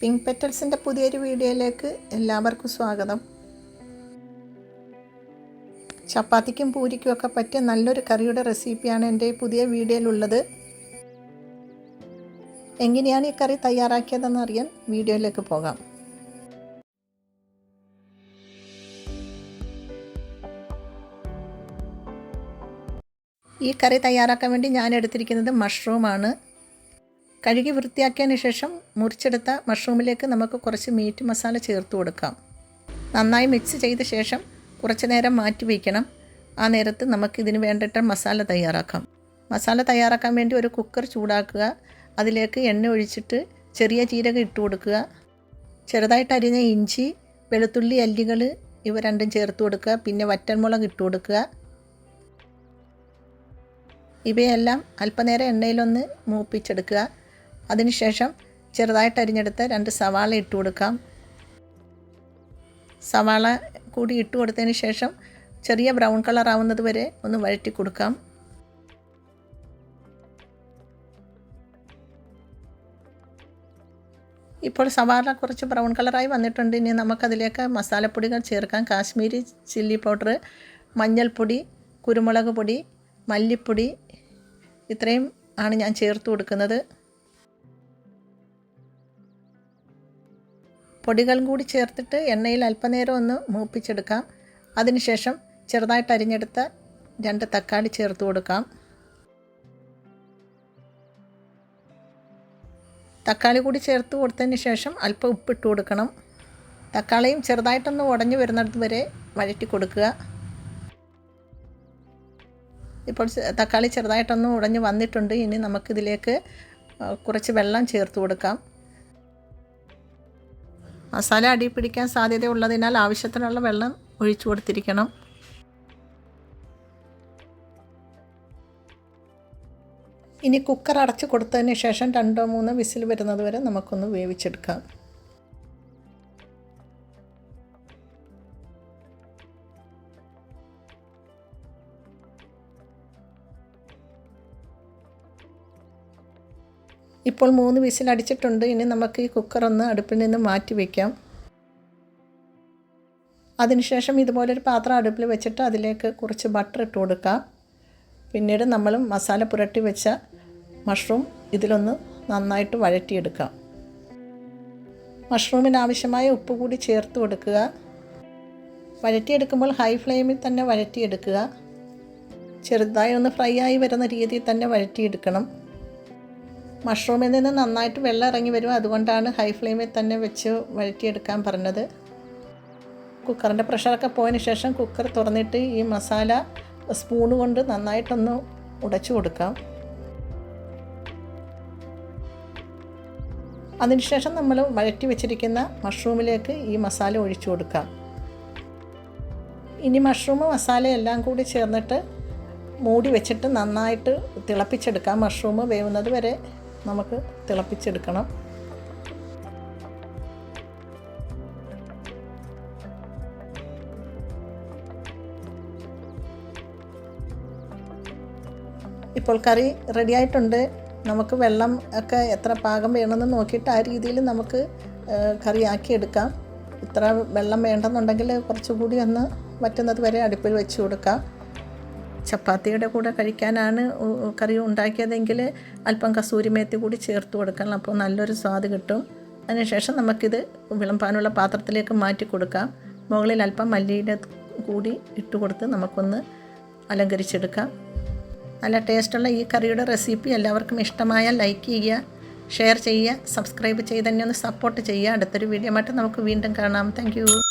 Pink പെറ്റൽസിന്റെ പുതിയൊരു വീഡിയോയിലേക്ക് എല്ലാവർക്കും സ്വാഗതം. ചപ്പാത്തിക്കും പൂരിക്കും ഒക്കെ പറ്റിയ നല്ലൊരു കറിയുടെ റെസിപ്പിയാണ് എന്റെ പുതിയ വീഡിയോയിലുള്ളത്. എങ്ങനെയാണ് ഈ കറി തയ്യാറാക്കിയതെന്ന് അറിയാൻ വീഡിയോയിലേക്ക് പോകാം. ഈ കറി തയ്യാറാക്കാൻ വേണ്ടി ഞാൻ എടുത്തിരിക്കുന്നത് മഷ്റൂമാണ്. കഴുകി വൃത്തിയാക്കിയതിന് ശേഷം മുറിച്ചെടുത്ത മഷ്റൂമിലേക്ക് നമുക്ക് കുറച്ച് മീറ്റ് മസാല ചേർത്ത് കൊടുക്കാം. നന്നായി മിക്സ് ചെയ്ത ശേഷം കുറച്ച് നേരം മാറ്റി വയ്ക്കണം. ആ നേരത്ത് നമുക്ക് ഇതിന് വേണ്ടിയിട്ട് മസാല തയ്യാറാക്കാം. മസാല തയ്യാറാക്കാൻ വേണ്ടി ഒരു കുക്കർ ചൂടാക്കുക. അതിലേക്ക് എണ്ണ ഒഴിച്ചിട്ട് ചെറിയ ജീരകം ഇട്ട് കൊടുക്കുക. ചെറുതായിട്ട് അരിഞ്ഞ ഇഞ്ചി വെളുത്തുള്ളി അല്ലികൾ ഇവ രണ്ടും ചേർത്ത് കൊടുക്കുക. പിന്നെ വറ്റൻമുളക് ഇട്ട് കൊടുക്കുക. ഇവയെല്ലാം അല്പനേരം എണ്ണയിലൊന്ന് മൂപ്പിച്ചെടുക്കുക. അതിനുശേഷം ചെറുതായിട്ട് അരിഞ്ഞെടുത്ത് രണ്ട് സവാള ഇട്ട് കൊടുക്കാം. സവാള കൂടി ഇട്ട് കൊടുത്തതിന് ശേഷം ചെറിയ ബ്രൗൺ കളർ ആവുന്നത് വരെ ഒന്ന് വഴറ്റി കൊടുക്കാം. ഇപ്പോൾ സവാള കുറച്ച് ബ്രൗൺ കളറായി വന്നിട്ടുണ്ട്. ഇനി നമുക്കതിലേക്ക് മസാലപ്പൊടികൾ ചേർക്കാം. കാശ്മീരി ചില്ലി പൗഡർ മഞ്ഞൾപ്പൊടി കുരുമുളക് പൊടി മല്ലിപ്പൊടി ഇത്രയും ആണ് ഞാൻ ചേർത്ത് കൊടുക്കുന്നത്. പൊടികളും കൂടി ചേർത്തിട്ട് എണ്ണയിൽ അല്പനേരം ഒന്ന് മൂപ്പിച്ചെടുക്കാം. അതിനുശേഷം ചെറുതായിട്ട് അരിഞ്ഞെടുത്ത രണ്ട് തക്കാളി ചേർത്ത് കൊടുക്കാം. തക്കാളി കൂടി ചേർത്ത് കൊടുത്തതിന് ശേഷം അല്പം ഉപ്പിട്ട് കൊടുക്കണം. തക്കാളിയും ചെറുതായിട്ടൊന്ന് ഉടഞ്ഞു വരുന്നിടത്ത് വരെ വഴറ്റി കൊടുക്കുക. ഇപ്പോൾ തക്കാളി ചെറുതായിട്ടൊന്ന് ഉടഞ്ഞ് വന്നിട്ടുണ്ട്. ഇനി നമുക്കിതിലേക്ക് കുറച്ച് വെള്ളം ചേർത്ത് കൊടുക്കാം. മസാല അടി പിടിക്കാൻ സാധ്യതയുള്ളതിനാൽ ആവശ്യത്തിനുള്ള വെള്ളം ഒഴിച്ചു കൊടുത്തിരിക്കണം. ഇനി കുക്കർ അടച്ചു കൊടുത്തതിന് ശേഷം രണ്ടോ മൂന്നോ വിസിൽ വരുന്നത് വരെ നമുക്കൊന്ന് വേവിച്ചെടുക്കാം. ഇപ്പോൾ മൂന്ന് വിസിൽ അടിച്ചിട്ടുണ്ട് ഇനി നമുക്ക് ഈ കുക്കർ ഒന്ന് അടുപ്പിൽ നിന്ന് മാറ്റി വയ്ക്കാം അതിനുശേഷം ഇതുപോലൊരു പാത്രം അടുപ്പിൽ വെച്ചിട്ട് അതിലേക്ക് കുറച്ച് ബട്ടർ ഇട്ട് കൊടുക്കാം. പിന്നീട് നമ്മൾ മസാല പുരട്ടി വെച്ച മഷ്റൂം ഇതിലൊന്ന് നന്നായിട്ട് വഴറ്റിയെടുക്കാം. മഷ്റൂമിന് ആവശ്യമായ ഉപ്പ് കൂടി ചേർത്ത് കൊടുക്കുക. വഴറ്റിയെടുക്കുമ്പോൾ ഹൈ ഫ്ലെയിമിൽ തന്നെ വഴറ്റിയെടുക്കുക. ചെറുതായി ഒന്ന് ഫ്രൈ ആയി വരുന്ന രീതിയിൽ തന്നെ വഴറ്റിയെടുക്കണം. മഷ്റൂമിൽ നിന്ന് നന്നായിട്ട് വെള്ളം ഇറങ്ങി വരും. അതുകൊണ്ടാണ് ഹൈ ഫ്ലെയിമിൽ തന്നെ വെച്ച് വഴറ്റിയെടുക്കാൻ പറഞ്ഞത്. കുക്കറിന്റെ പ്രഷറൊക്കെ പോയതിന് ശേഷം കുക്കർ തുറന്നിട്ട് ഈ മസാല സ്പൂൺ കൊണ്ട് നന്നായിട്ടൊന്ന് ഉടച്ചു കൊടുക്കാം. അതിനുശേഷം നമ്മൾ വഴറ്റി വെച്ചിരിക്കുന്ന മഷ്റൂമിലേക്ക് ഈ മസാല ഒഴിച്ചു കൊടുക്കാം. ഇനി മഷ്റൂം മസാല എല്ലാം കൂടി ചേർന്നിട്ട് മൂടി വെച്ചിട്ട് നന്നായിട്ട് തിളപ്പിച്ചെടുക്കാം മഷ്റൂം വേവുന്നത് വരെ. നമുക്ക് തിളപ്പിച്ചെടുക്കണം. ഇപ്പോൾ കറി റെഡിയായിട്ടുണ്ട് നമുക്ക് വെള്ളം ഒക്കെ എത്ര പാകം വേണമെന്ന് നോക്കിയിട്ട് ആ രീതിയിൽ നമുക്ക് കറി ആക്കിയെടുക്കാം ഇത്ര വെള്ളം വേണ്ടെന്നുണ്ടെങ്കിൽ കുറച്ചുകൂടി ഒന്ന് വറ്റുന്നത് വരെ അടുപ്പിൽ വെച്ച് കൊടുക്കാം. ചപ്പാത്തിയുടെ കൂടെ കഴിക്കാനാണ് കറി ഉണ്ടാക്കിയതെങ്കിൽ അല്പം കസൂരി മേത്തി കൂടി ചേർത്ത് കൊടുക്കണം. അപ്പോൾ നല്ലൊരു സ്വാദ് കിട്ടും. അതിനുശേഷം നമുക്കിത് വിളമ്പാനുള്ള പാത്രത്തിലേക്ക് മാറ്റി കൊടുക്കാം. മുകളിൽ അല്പം മല്ലിയുടെ കൂടി ഇട്ട് കൊടുത്ത് നമുക്കൊന്ന് അലങ്കരിച്ചെടുക്കാം. നല്ല ടേസ്റ്റുള്ള ഈ കറിയുടെ റെസിപ്പി എല്ലാവർക്കും ഇഷ്ടമായാൽ ലൈക്ക് ചെയ്യുക ഷെയർ ചെയ്യുക സബ്സ്ക്രൈബ് ചെയ്ത് തന്നെ ഒന്ന് സപ്പോർട്ട് ചെയ്യുക. അടുത്തൊരു വീഡിയോ ആയിട്ട് നമുക്ക് വീണ്ടും കാണാം. താങ്ക്